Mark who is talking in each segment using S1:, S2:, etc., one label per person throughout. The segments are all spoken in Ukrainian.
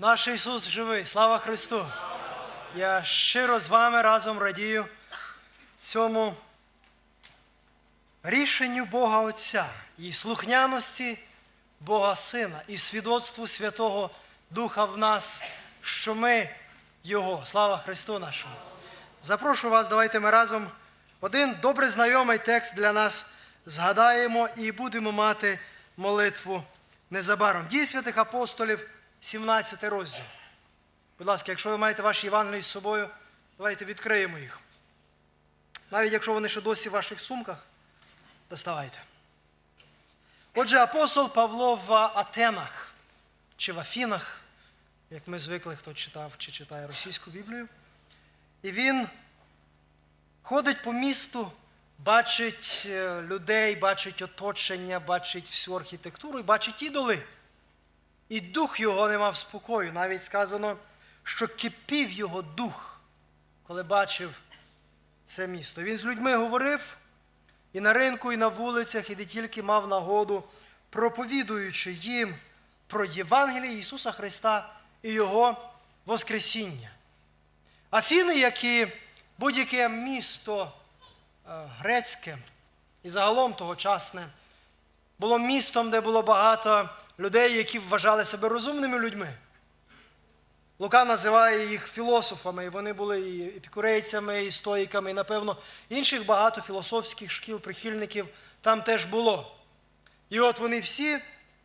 S1: Наш Ісус живий, слава Христу! Я щиро з вами разом радію цьому рішенню Бога Отця і слухняності Бога Сина, і свідоцтву Святого Духа в нас, що ми Його. Слава Христу нашому! Запрошую вас, давайте ми разом один добре знайомий текст для нас згадаємо і будемо мати молитву незабаром. Дії святих апостолів, 17 розділ. Будь ласка, якщо ви маєте ваші Євангелії з собою, давайте відкриємо їх. Навіть якщо вони ще досі в ваших сумках, доставайте. Отже, апостол Павло в Атенах чи в Афінах, як ми звикли, хто читав чи читає російську Біблію. І він ходить по місту, бачить е, людей, бачить оточення, бачить всю архітектуру і бачить ідоли. І дух його не мав спокою. Навіть сказано, що кипів його дух, коли бачив це місто. Він з людьми говорив і на ринку, і на вулицях, і де тільки мав нагоду, проповідуючи їм про Євангеліє Ісуса Христа і Його Воскресіння. Афіни, як і будь-яке місто е, грецьке і загалом тогочасне, було містом, де було багато людей, які вважали себе розумними людьми. Лука називає їх філософами, і вони були і епікурейцями, і стоїками, і, напевно, інших багато філософських шкіл, прихильників там теж було. І от вони всі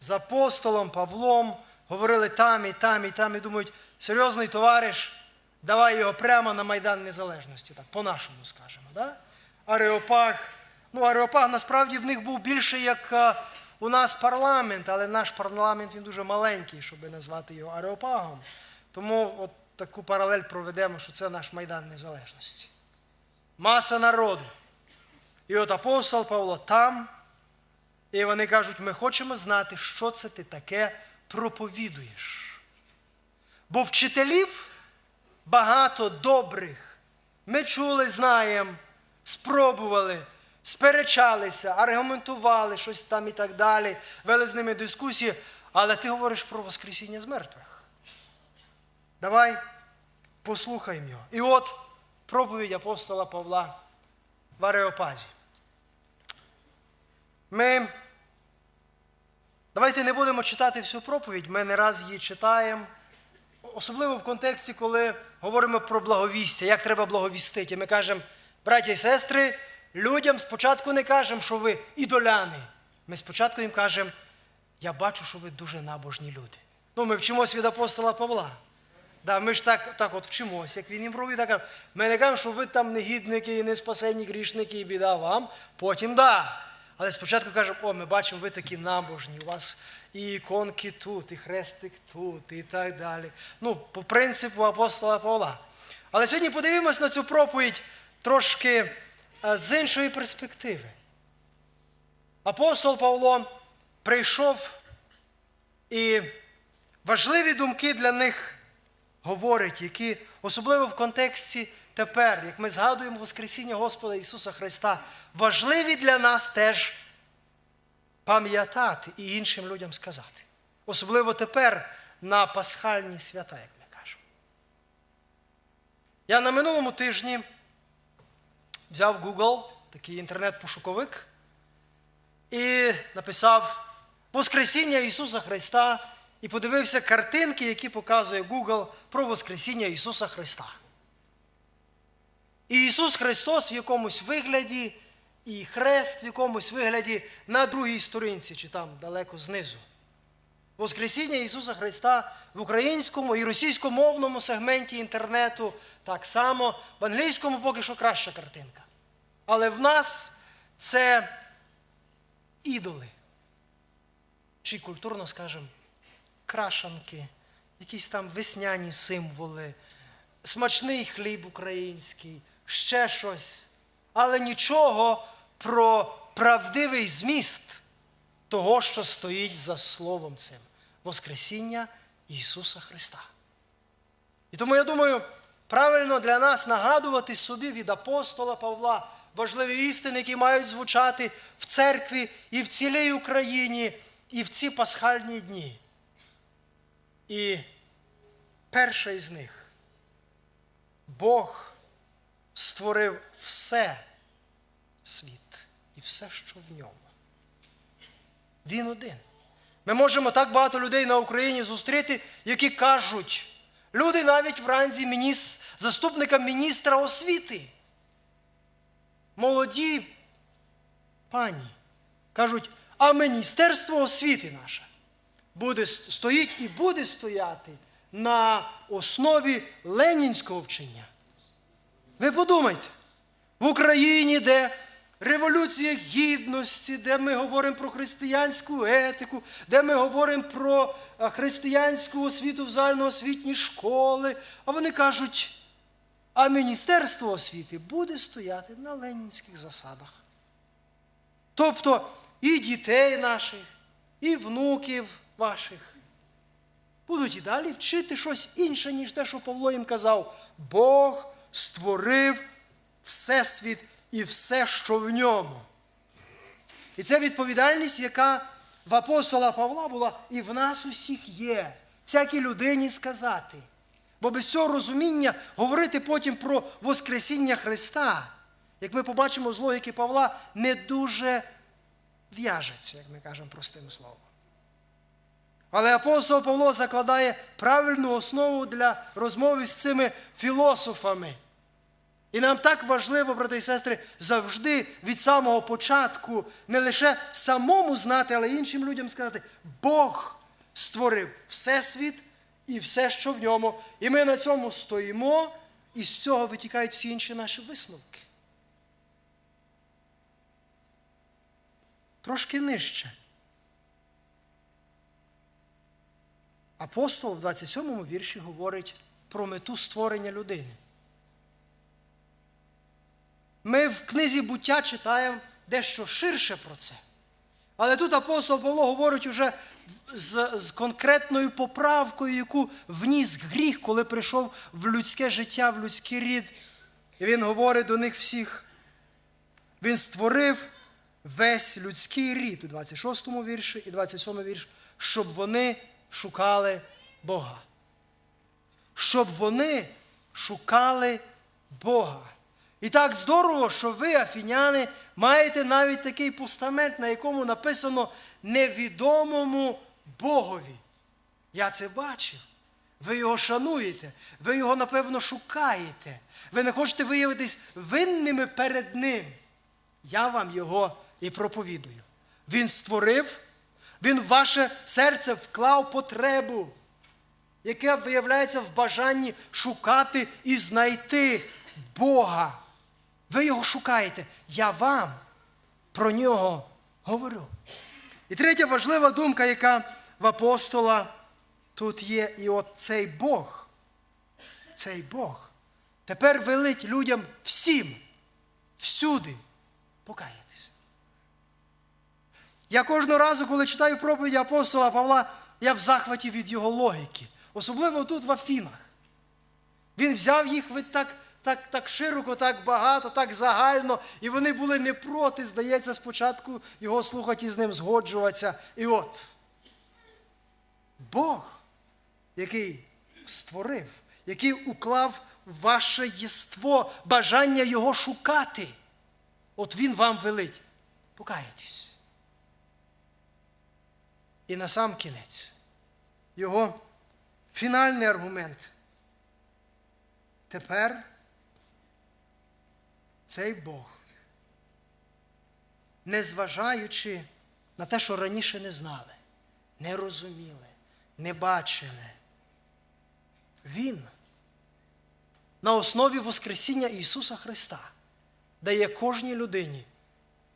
S1: з апостолом Павлом говорили там, і там, і там, і думають, серйозний товариш, давай його прямо на Майдан Незалежності, так, по-нашому скажемо. Да? Ареопаг. Ну, Ареопаг насправді в них був більше як е, у нас парламент, але наш парламент він дуже маленький, щоб назвати його Ареопагом. Тому от таку паралель проведемо, що це наш Майдан Незалежності. Маса народу. І от апостол Павло там, і вони кажуть, ми хочемо знати, що це ти таке проповідуєш. Бо вчителів багато добрих. Ми чули, знаємо, спробували, сперечалися, аргументували щось там і так далі, вели з ними дискусії, але ти говориш про Воскресіння з мертвих. Давай послухаємо його. І от проповідь апостола Павла в Ареопазі. Ми давайте не будемо читати всю проповідь, ми не раз її читаємо. Особливо в контексті, коли говоримо про благовістя, як треба благовістити. Ми кажемо, браті і сестри, людям спочатку не кажемо, що ви ідоляни. Ми спочатку їм кажемо, я бачу, що ви дуже набожні люди. Ну, ми вчимось від апостола Павла. Да, ми ж так, так от вчимося, як він їм робить, так. Ми не кажемо, що ви там негідники і не спасені грішники, і біда вам. Потім да. Але спочатку кажемо, о, ми бачимо, ви такі набожні, у вас і іконки тут, і хрестик тут, і так далі. Ну, по принципу апостола Павла. Але сьогодні подивимось на цю проповідь трошки з іншої перспективи. Апостол Павло прийшов і важливі думки для них говорить, які особливо в контексті тепер, як ми згадуємо Воскресіння Господа Ісуса Христа, важливі для нас теж пам'ятати і іншим людям сказати. Особливо тепер на пасхальні свята, як ми кажемо. Я на минулому тижні взяв Google, такий інтернет-пошуковик, і написав Воскресіння Ісуса Христа і подивився картинки, які показує Google про Воскресіння Ісуса Христа. І Ісус Христос в якомусь вигляді, і хрест в якомусь вигляді на другій сторінці, чи там далеко знизу. Воскресіння Ісуса Христа в українському і російськомовному сегменті інтернету так само, в англійському поки що краща картинка. Але в нас це ідоли. Чи культурно скажемо, крашанки, якісь там весняні символи, смачний хліб український, ще щось. Але нічого про правдивий зміст того, що стоїть за словом цим Воскресіння Ісуса Христа. І тому я думаю, правильно для нас нагадувати собі від апостола Павла важливі істини, які мають звучати в церкві і в цілій Україні, і в ці пасхальні дні. І перша із них. Бог створив все світ і все, що в ньому. Він один. Ми можемо так багато людей на Україні зустріти, які кажуть, люди навіть в ранзі заступника міністра освіти. Молоді пані кажуть, а Міністерство освіти наше буде, стоїть і буде стояти на основі ленінського вчення. Ви подумайте, в Україні, де революція гідності, де ми говоримо про християнську етику, де ми говоримо про християнську освіту в загальноосвітні школи, а вони кажуть, а Міністерство освіти буде стояти на ленінських засадах. Тобто і дітей наших, і внуків ваших будуть і далі вчити щось інше, ніж те, що Павло їм казав. Бог створив Всесвіт і все, що в ньому. І це відповідальність, яка в апостола Павла була і в нас усіх є. Всякій людині сказати. Бо без цього розуміння говорити потім про Воскресіння Христа, як ми побачимо з логіки Павла, не дуже в'яжеться, як ми кажемо простим словом. Але апостол Павло закладає правильну основу для розмови з цими філософами. І нам так важливо, брати і сестри, завжди від самого початку не лише самому знати, але іншим людям сказати, Бог створив Всесвіт і все, що в ньому. І ми на цьому стоїмо, і з цього витікають всі інші наші висновки. Трошки нижче. Апостол в 27 вірші говорить про мету створення людини. Ми в книзі буття читаємо дещо ширше про це. Але тут апостол Павло говорить уже з, з конкретною поправкою, яку вніс гріх, коли прийшов в людське життя, в людський рід. І він говорить до них всіх. Він створив весь людський рід у 26 вірші і 27 вірші, щоб вони шукали Бога. Щоб вони шукали Бога. І так здорово, що ви, афіняни, маєте навіть такий постамент, на якому написано невідомому Богові. Я це бачив. Ви його шануєте, ви його, напевно, шукаєте. Ви не хочете виявитись винними перед Ним. Я вам його і проповідую. Він створив, він в ваше серце вклав потребу, яка виявляється в бажанні шукати і знайти Бога. Ви його шукаєте. Я вам про нього говорю. І третя важлива думка, яка в апостола тут є, і от цей Бог, цей Бог тепер велить людям всім, всюди покаятися. Я кожного разу, коли читаю проповіді апостола Павла, я в захваті від його логіки. Особливо тут в Афінах. Він взяв їх ви так, так, так широко, так багато, так загально, і вони були не проти, здається, спочатку його слухати і з ним згоджуватися. І от Бог, який створив, який уклав ваше єство бажання його шукати, от він вам велить. Покайтесь. І на сам кінець його фінальний аргумент. Тепер цей Бог, незважаючи на те, що раніше не знали, не розуміли, не бачили, Він на основі Воскресіння Ісуса Христа дає кожній людині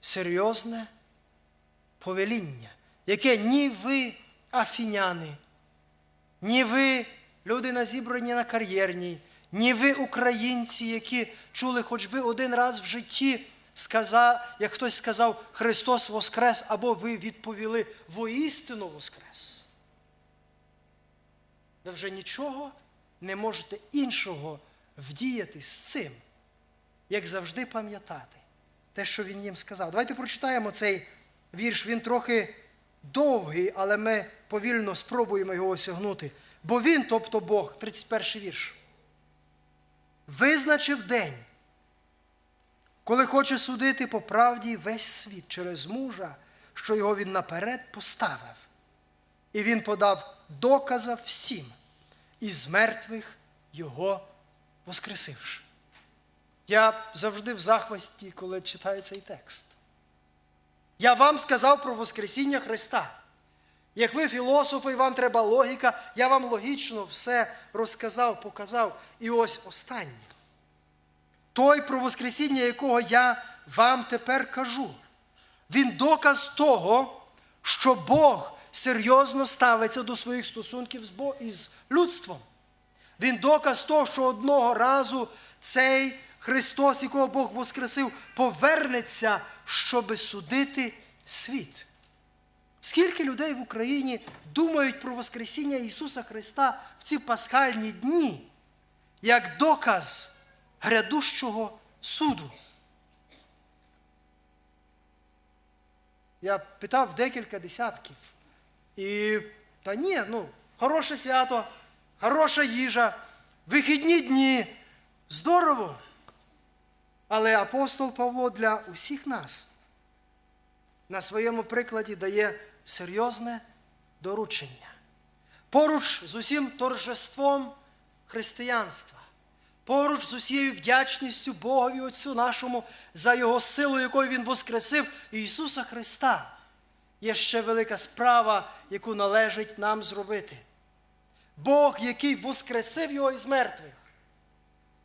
S1: серйозне повеління, яке ні ви, афіняни, ні ви, люди зібрані на кар'єрній, ні ви, українці, які чули хоч би один раз в житті, як хтось сказав Христос Воскрес, або ви відповіли воістину Воскрес. Ви вже нічого не можете іншого вдіяти з цим, як завжди пам'ятати те, що він їм сказав. Давайте прочитаємо цей вірш. Він трохи довгий, але ми повільно спробуємо його осягнути. Бо Він, тобто Бог, 31 вірш, визначив день, коли хоче судити по правді весь світ через мужа, що його він наперед поставив. І він подав доказа всім, і з мертвих його воскресивши. Я завжди в захвасті, коли читаю цей текст. Я вам сказав про Воскресіння Христа. Як ви філософи, і вам треба логіка, я вам логічно все розказав, показав. І ось останнє. Той, про Воскресіння, якого я вам тепер кажу, він доказ того, що Бог серйозно ставиться до своїх стосунків із людством. Він доказ того, що одного разу цей Христос, якого Бог воскресив, повернеться, щоби судити світ. Скільки людей в Україні думають про Воскресіння Ісуса Христа в ці пасхальні дні, як доказ грядущого суду? Я питав декілька десятків. І та ні, ну, хороше свято, хороша їжа, вихідні дні. Здорово. Але апостол Павло для усіх нас на своєму прикладі дає серйозне доручення. Поруч з усім торжеством християнства, поруч з усією вдячністю Богові Отцю нашому за Його силу, якою Він воскресив Ісуса Христа, є ще велика справа, яку належить нам зробити. Бог, який воскресив Його із мертвих,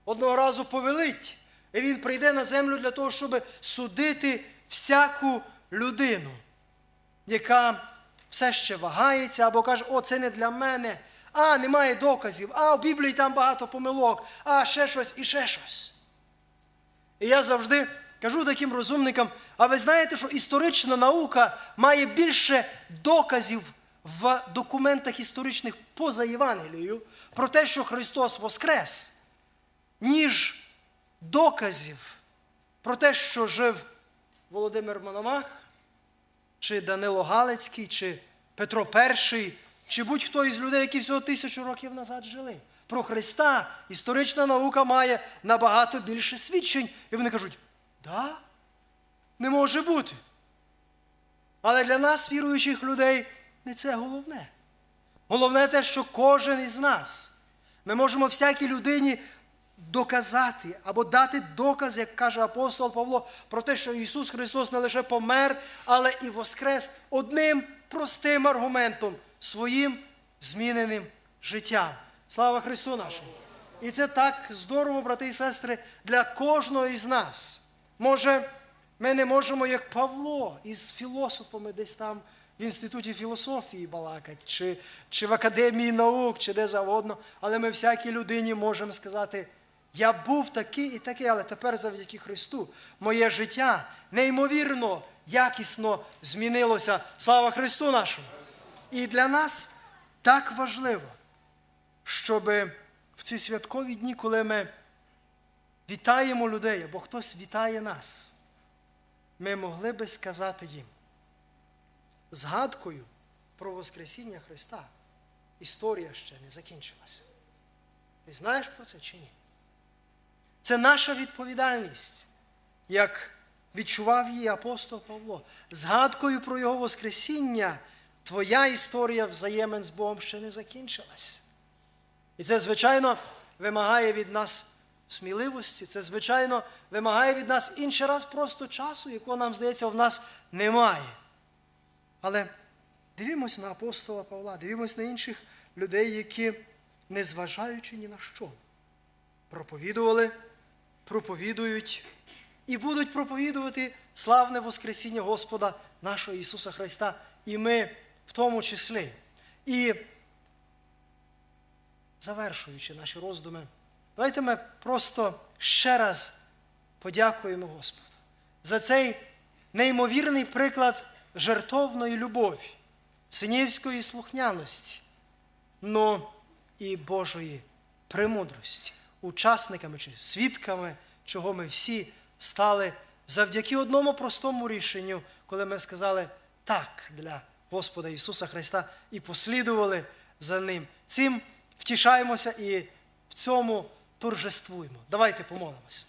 S1: одного разу повелить, і Він прийде на землю для того, щоб судити всяку людину, яка все ще вагається або каже, о, це не для мене, а немає доказів, а в Біблії там багато помилок, а ще щось і ще щось. І я завжди кажу таким розумникам, а ви знаєте, що історична наука має більше доказів в документах історичних поза Євангелією про те, що Христос Воскрес, ніж доказів про те, що жив Володимир Мономах, чи Данило Галицький, чи Петро І, чи будь-хто із людей, які всього тисячу років назад жили. Про Христа історична наука має набагато більше свідчень. І вони кажуть, да, не може бути. Але для нас, віруючих людей, не це головне. Головне те, що кожен із нас, ми можемо всякій людині доказати або дати доказ, як каже апостол Павло, про те, що Ісус Христос не лише помер, але і воскрес одним простим аргументом своїм зміненим життям. Слава Христу нашому! І це так здорово, брати і сестри, для кожного із нас. Може, ми не можемо, як Павло, із філософами десь там в інституті філософії балакати, чи, чи в академії наук, чи де завгодно, але ми всякій людині можемо сказати, я був такий і такий, але тепер завдяки Христу моє життя неймовірно, якісно змінилося. Слава Христу нашому! І для нас так важливо, щоб в ці святкові дні, коли ми вітаємо людей, або хтось вітає нас, ми могли би сказати їм, згадкою про Воскресіння Христа історія ще не закінчилася. Ти знаєш про це чи ні? Це наша відповідальність, як відчував її апостол Павло. Згадкою про Його Воскресіння, твоя історія взаємин з Богом ще не закінчилась. І це, звичайно, вимагає від нас сміливості, це, звичайно, вимагає від нас інший раз просто часу, якого нам здається, в нас немає. Але дивимось на апостола Павла, дивимось на інших людей, які, незважаючи ні на що, проповідували, проповідують і будуть проповідувати славне Воскресіння Господа нашого Ісуса Христа, і ми в тому числі. І завершуючи наші роздуми, давайте ми просто ще раз подякуємо Господу за цей неймовірний приклад жертовної любові, синівської слухняності, но і Божої премудрості, учасниками чи свідками, чого ми всі стали завдяки одному простому рішенню, коли ми сказали так для Господа Ісуса Христа і послідували за ним. Цим втішаємося і в цьому торжествуємо. Давайте помолимося.